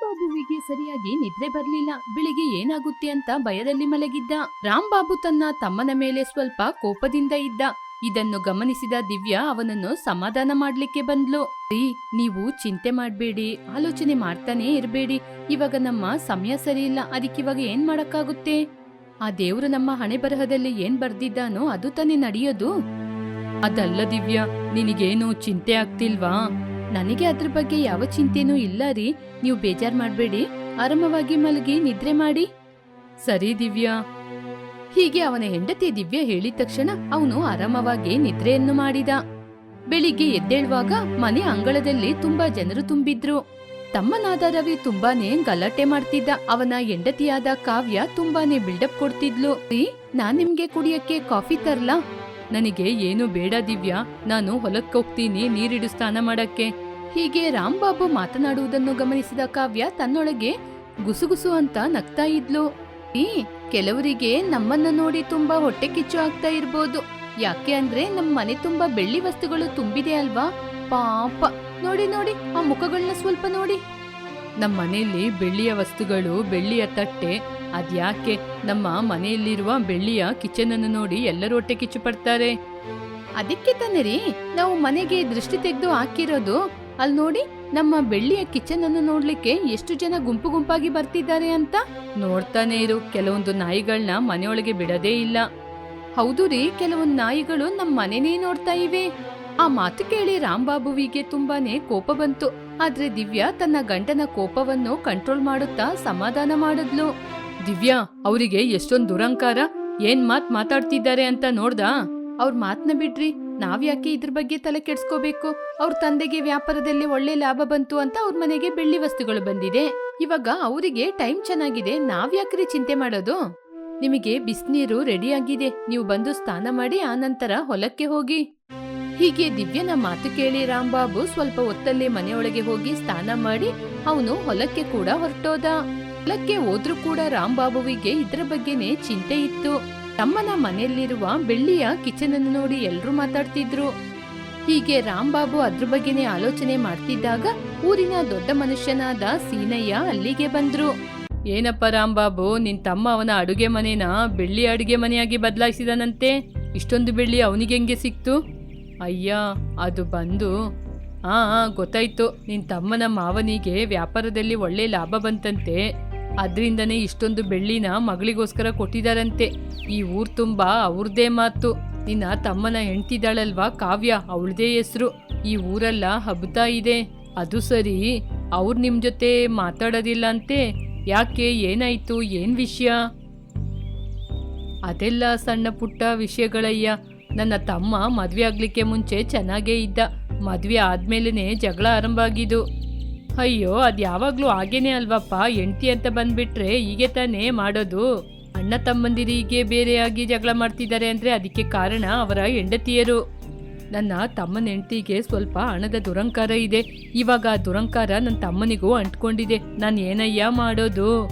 ರಾಂಬಾಬುವಿಗೆ ಸರಿಯಾಗಿ ನಿದ್ರೆ ಬರ್ಲಿಲ್ಲ. ಬೆಳಿಗ್ಗೆ ಏನಾಗುತ್ತೆ ಅಂತ ಭಯದಲ್ಲಿ ಮಲಗಿದ್ದ. ರಾಮ್ಬಾಬು ತನ್ನ ತಮ್ಮನ ಮೇಲೆ ಸ್ವಲ್ಪ ಕೋಪದಿಂದ ಇದ್ದ. ಇದನ್ನು ಗಮನಿಸಿದ ದಿವ್ಯಾ ಅವನನ್ನು ಸಮಾಧಾನ ಮಾಡ್ಲಿಕ್ಕೆ ಬಂದ್ಲು. ರೀ, ನೀವು ಚಿಂತೆ ಮಾಡ್ಬೇಡಿ. ಆಲೋಚನೆ ಮಾಡ್ತಾನೆ ಇರ್ಬೇಡಿ. ಇವಾಗ ನಮ್ಮ ಸಮಯ ಸರಿ ಇಲ್ಲ ಅದಕ್ಕಿವಾಗ ಏನ್ ಮಾಡಕ್ಕಾಗುತ್ತೆ? ಆ ದೇವ್ರು ನಮ್ಮ ಹಣೆ ಬರಹದಲ್ಲಿ ಏನ್ ಬರ್ದಿದ್ದಾನೋ ಅದು ತಾನೇ ನಡೆಯೋದು. ಅದಲ್ಲ ದಿವ್ಯಾ, ನಿನಗೇನು ಚಿಂತೆ ಆಗ್ತಿಲ್ವಾ? ನನಗೆ ಅದ್ರ ಬಗ್ಗೆ ಯಾವ ಚಿಂತೆನೂ ಇಲ್ಲ ರೀ. ನೀವು ಬೇಜಾರ್ ಮಾಡಬೇಡಿ. ಆರಾಮವಾಗಿ ಮಲಗಿ, ನಿದ್ರೆ ಮಾಡಿ. ಸರಿ ದಿವ್ಯಾ. ಹೀಗೆ ಅವನ ಹೆಂಡತಿ ದಿವ್ಯ ಹೇಳಿದ ತಕ್ಷಣ ಅವನು ಆರಾಮವಾಗಿ ನಿದ್ರೆಯನ್ನು ಮಾಡಿದ. ಬೆಳಿಗ್ಗೆ ಎದ್ದೇಳುವಾಗ ಮನೆ ಅಂಗಳದಲ್ಲಿ ತುಂಬಾ ಜನರು ತುಂಬಿದ್ರು. ತಮ್ಮನಾದ ರವಿ ತುಂಬಾನೇ ಗಲಾಟೆ ಮಾಡ್ತಿದ್ದ. ಅವನ ಹೆಂಡತಿಯಾದ ಕಾವ್ಯ ತುಂಬಾನೇ ಬಿಲ್ಡಪ್ ಕೊಡ್ತಿದ್ಲು. ನಾನ್ ನಿಮ್ಗೆ ಕುಡಿಯಕ್ಕೆ ಕಾಫಿ ತರ್ಲಾ? ನನಗೆ ಏನು ಬೇಡ ದಿವ್ಯಾ, ನಾನು ಹೊಲಕ್ಕೆ ಹೋಗ್ತೀನಿ ನೀರಿಡು ಸ್ನಾನ ಮಾಡಕ್ಕೆ. ಹೀಗೆ ರಾಂಬಾಬು ಮಾತನಾಡುವುದನ್ನು ಗಮನಿಸಿದ ಕಾವ್ಯ ತನ್ನೊಳಗೆ ಗುಸುಗುಸು ಅಂತ ನಗ್ತಾ ಇದ್ಲು. ಈ, ಕೆಲವರಿಗೆ ನಮ್ಮನ್ನ ನೋಡಿ ತುಂಬಾ ಹೊಟ್ಟೆ ಕಿಚ್ಚು ಆಗ್ತಾ ಇರ್ಬೋದು. ಯಾಕೆ ಅಂದ್ರೆ ನಮ್ ಮನೆ ತುಂಬಾ ಬೆಳ್ಳಿ ವಸ್ತುಗಳು ತುಂಬಿದೆ ಅಲ್ವಾ? ಪಾಪ. ನೋಡಿ ನೋಡಿ, ಆ ಮುಖಗಳನ್ನ ಸ್ವಲ್ಪ ನೋಡಿ. ನಮ್ಮ ಮನೆಯಲ್ಲಿ ಬೆಳ್ಳಿಯ ವಸ್ತುಗಳು, ಬೆಳ್ಳಿಯ ತಟ್ಟೆ ಅದ್ಯಾಕೆ ನಮ್ಮ ಮನೆಯಲ್ಲಿರುವ ಬೆಳ್ಳಿಯ ಕಿಚನ್ ಅನ್ನು ನೋಡಿ ಎಲ್ಲರೂ ಹೊಟ್ಟೆ ಕಿಚ್ಚು ಪಡ್ತಾರೆ ಅದಕ್ಕೆ ತಾನೇ ರೀ ನಾವು ಮನೆಗೆ ದೃಷ್ಟಿ ತೆಗೆದು ಹಾಕಿರೋದು. ಅಲ್ಲಿ ನೋಡಿ ನಮ್ಮ ಬೆಳ್ಳಿಯ ಕಿಚನ್ ಅನ್ನು ನೋಡ್ಲಿಕ್ಕೆ ಎಷ್ಟು ಜನ ಗುಂಪು ಗುಂಪಾಗಿ ಬರ್ತಿದ್ದಾರೆ ಅಂತ. ನೋಡ್ತಾನೆ ಇರು ಕೆಲವೊಂದು ನಾಯಿಗಳನ್ನ ಮನೆಯೊಳಗೆ ಬಿಡದೇ ಇಲ್ಲ. ಹೌದು ರೀ ಕೆಲವೊಂದು ನಾಯಿಗಳು ನಮ್ಮ ಮನೆನೇ ನೋಡ್ತಾ ಇವೆ. ಆ ಮಾತು ಕೇಳಿ ರಾಂಬಾಬುವಿಗೆ ತುಂಬಾನೇ ಕೋಪ ಬಂತು. ಆದ್ರೆ ದಿವ್ಯಾ ತನ್ನ ಗಂಡನ ಕೋಪವನ್ನು ಕಂಟ್ರೋಲ್ ಮಾಡುತ್ತಾ ಸಮಾಧಾನ ಮಾಡಿದ್ಲು. ದಿವ್ಯಾ, ಅವರಿಗೆ ಎಷ್ಟೊಂದ್ ದುರಂಕಾರ, ಏನ್ ಮಾತ್ ಮಾತಾಡ್ತಿದ್ದಾರೆ ಅಂತ ನೋಡ್ದಾ? ಅವ್ರ ಮಾತ್ನ ಬಿಡ್ರಿ ನಾವ್ಯಾಕೆ ಇದ್ರ ಬಗ್ಗೆ ತಲೆ ಕೆಡ್ಸ್ಕೋಬೇಕು? ಅವ್ರ ತಂದೆಗೆ ವ್ಯಾಪಾರದಲ್ಲಿ ಒಳ್ಳೆ ಲಾಭ ಬಂತು ಅಂತ ಅವ್ರ ಮನೆಗೆ ಬೆಳ್ಳಿ ವಸ್ತುಗಳು ಬಂದಿದೆ. ಇವಾಗ ಅವರಿಗೆ ಟೈಮ್ ಚೆನ್ನಾಗಿದೆ ನಾವ್ಯಾಕ್ರಿ ಚಿಂತೆ ಮಾಡೋದು? ನಿಮಗೆ ಬಿಸಿನೀರು ರೆಡಿಯಾಗಿದೆ ನೀವು ಬಂದು ಸ್ನಾನ ಮಾಡಿ ಆನಂತರ ಹೊಲಕ್ಕೆ ಹೋಗಿ. ಹೀಗೆ ದಿವ್ಯನ ಮಾತು ಕೇಳಿ ರಾಂಬಾಬು ಸ್ವಲ್ಪ ಹೊತ್ತಲ್ಲೇ ಮನೆಯೊಳಗೆ ಹೋಗಿ ಸ್ನಾನ ಮಾಡಿ, ಅವನು ಹೊಲಕ್ಕೆ ಕೂಡ ಹೊರಟೋದ. ಹೊಲಕ್ಕೆ ಹೋದ್ರೂ ಕೂಡ ರಾಂಬಾಬುವಿಗೆ ಇದ್ರ ಬಗ್ಗೆನೇ ಚಿಂತೆ ಇತ್ತು. ತಮ್ಮನ ಮನೆಯಲ್ಲಿರುವ ಬೆಳ್ಳಿಯ ಕಿಚನ್ ಅನ್ನು ನೋಡಿ ಎಲ್ಲರೂ ಮಾತಾಡ್ತಿದ್ರು. ಹೀಗೆ ರಾಂಬಾಬು ಅದ್ರ ಬಗ್ಗೆನೇ ಆಲೋಚನೆ ಮಾಡ್ತಿದ್ದಾಗ ಊರಿನ ದೊಡ್ಡ ಮನುಷ್ಯನಾದ ಸೀನಯ್ಯ ಅಲ್ಲಿಗೆ ಬಂದ್ರು. ಏನಪ್ಪ ರಾಂಬಾಬು ನಿನ್ ತಮ್ಮ ಅವನ ಅಡುಗೆ ಮನೆನ ಬೆಳ್ಳಿ ಅಡುಗೆ ಮನೆಯಾಗಿ ಬದಲಾಯಿಸಿದನಂತೆ. ಇಷ್ಟೊಂದು ಬೆಳ್ಳಿ ಅವನಿಗೆ ಹೆಂಗೆ ಸಿಕ್ತು? ಅಯ್ಯ ಅದು ಬಂದು. ಆ, ಗೊತ್ತಾಯ್ತು. ನಿನ್ ತಮ್ಮನ ಮಾವನಿಗೆ ವ್ಯಾಪಾರದಲ್ಲಿ ಒಳ್ಳೆ ಲಾಭ ಬಂತಂತೆ. ಅದ್ರಿಂದನೇ ಇಷ್ಟೊಂದು ಬೆಳ್ಳಿನ ಮಗಳಿಗೋಸ್ಕರ ಕೊಟ್ಟಿದಾರಂತೆ ಈ ಊರ್ ತುಂಬಾ ಅವ್ರದೇ ಮಾತು. ನಿನ್ನ ತಮ್ಮನ ಹೆಂಡ್ತಿದ್ದಾಳಲ್ವಾ ಕಾವ್ಯ, ಅವಳದೇ ಹೆಸರು. ಈ ಊರೆಲ್ಲ ಹಬ್ತಾ ಇದೆ. ಅದು ಸರಿ, ಅವ್ರು ನಿಮ್ಮ ಜೊತೆ ಮಾತಾಡೋದಿಲ್ಲ ಅಂತೆ ಯಾಕೆ, ಏನಾಯ್ತು, ಏನ್ ವಿಷಯ? ಅದೆಲ್ಲ ಸಣ್ಣ ಪುಟ್ಟ ವಿಷಯಗಳಯ್ಯ. ನನ್ನ ತಮ್ಮ ಮದುವೆ ಆಗ್ಲಿಕ್ಕೆ ಮುಂಚೆ ಚೆನ್ನಾಗೇ ಇದ್ದ. ಮದುವೆ ಆದ್ಮೇಲೆನೆ ಜಗಳ ಆರಂಭ ಆಗಿದ್ದು. ಅಯ್ಯೋ, ಅದು ಯಾವಾಗಲೂ ಹಾಗೇನೆ ಅಲ್ವಪ್ಪ. ಹೆಂಡ್ತಿ ಅಂತ ಬಂದ್ಬಿಟ್ರೆ ಹೀಗೆ ತಾನೇ ಮಾಡೋದು. ಅಣ್ಣ ತಮ್ಮಂದಿರಿಗೆ ಬೇರೆಯಾಗಿ ಜಗಳ ಮಾಡ್ತಿದ್ದಾರೆ ಅಂದ್ರೆ ಅದಕ್ಕೆ ಕಾರಣ ಅವರ ಹೆಂಡತಿಯರು. ನನ್ನ ತಮ್ಮನ ಹೆಂಡತಿಗೆ ಸ್ವಲ್ಪ ಹಣದ ದುರಂಕಾರ ಇದೆ. ಇವಾಗ ಆ ದುರಂಕಾರ ನನ್ನ ತಮ್ಮನಿಗೂ ಅಂಟ್ಕೊಂಡಿದೆ. ನಾನು ಏನಯ್ಯ ಮಾಡೋದು?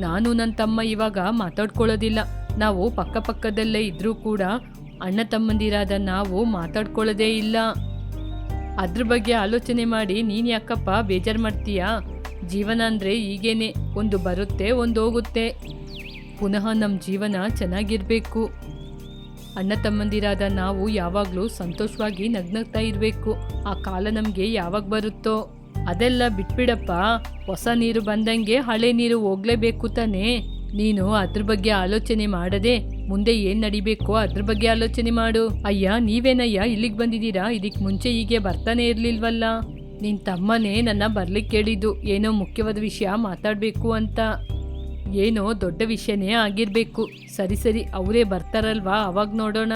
ನಾನು ನನ್ನ ತಮ್ಮ ಇವಾಗ ಮಾತಾಡ್ಕೊಳ್ಳೋದಿಲ್ಲ. ನಾವು ಪಕ್ಕಪಕ್ಕದಲ್ಲೇ ಇದ್ದರೂ ಕೂಡ ಅಣ್ಣ ತಮ್ಮಂದಿರಾದ ನಾವು ಮಾತಾಡ್ಕೊಳ್ಳೋದೇ ಇಲ್ಲ. ಅದ್ರ ಬಗ್ಗೆ ಆಲೋಚನೆ ಮಾಡಿ, ನೀನು ಯಾಕಪ್ಪ ಬೇಜಾರು ಮಾಡ್ತೀಯಾ? ಜೀವನ ಅಂದರೆ ಈಗೇನೆ. ಒಂದು ಬರುತ್ತೆ, ಒಂದು ಹೋಗುತ್ತೆ. ಪುನಃ ನಮ್ಮ ಜೀವನ ಚೆನ್ನಾಗಿರಬೇಕು. ಅಣ್ಣ ತಮ್ಮಂದಿರಾದ ನಾವು ಯಾವಾಗಲೂ ಸಂತೋಷವಾಗಿ ನಗ್ನಗ್ತಾ ಇರಬೇಕು. ಆ ಕಾಲ ನಮಗೆ ಯಾವಾಗ ಬರುತ್ತೋ. ಅದೆಲ್ಲ ಬಿಟ್ಬಿಡಪ್ಪ. ಹೊಸ ನೀರು ಬಂದಂಗೆ ಹಳೆ ನೀರು ಹೋಗ್ಲೇಬೇಕು ತಾನೇ. ನೀನು ಅದ್ರ ಬಗ್ಗೆ ಆಲೋಚನೆ ಮಾಡದೆ ಮುಂದೆ ಏನ್ ನಡಿಬೇಕೋ ಅದ್ರ ಬಗ್ಗೆ ಆಲೋಚನೆ ಮಾಡು. ಅಯ್ಯ, ನೀವೇನಯ್ಯ, ಇಲ್ಲಿಗೆ ಬಂದಿದ್ದೀರಾ? ಇದಕ್ ಮುಂಚೆ ಹೀಗೆ ಬರ್ತಾನೆ ಇರ್ಲಿಲ್ವಲ್ಲ? ನಿನ್ ತಮ್ಮನೇ ನನ್ನ ಬರ್ಲಿಕ್ಕೆ ಕೇಳಿದ್ದು. ಏನೋ ಮುಖ್ಯವಾದ ವಿಷಯ ಮಾತಾಡ್ಬೇಕು ಅಂತ. ಏನೋ ದೊಡ್ಡ ವಿಷಯನೇ ಆಗಿರ್ಬೇಕು. ಸರಿ ಸರಿ, ಅವರೇ ಬರ್ತಾರಲ್ವಾ? ಅವಾಗ ನೋಡೋಣ.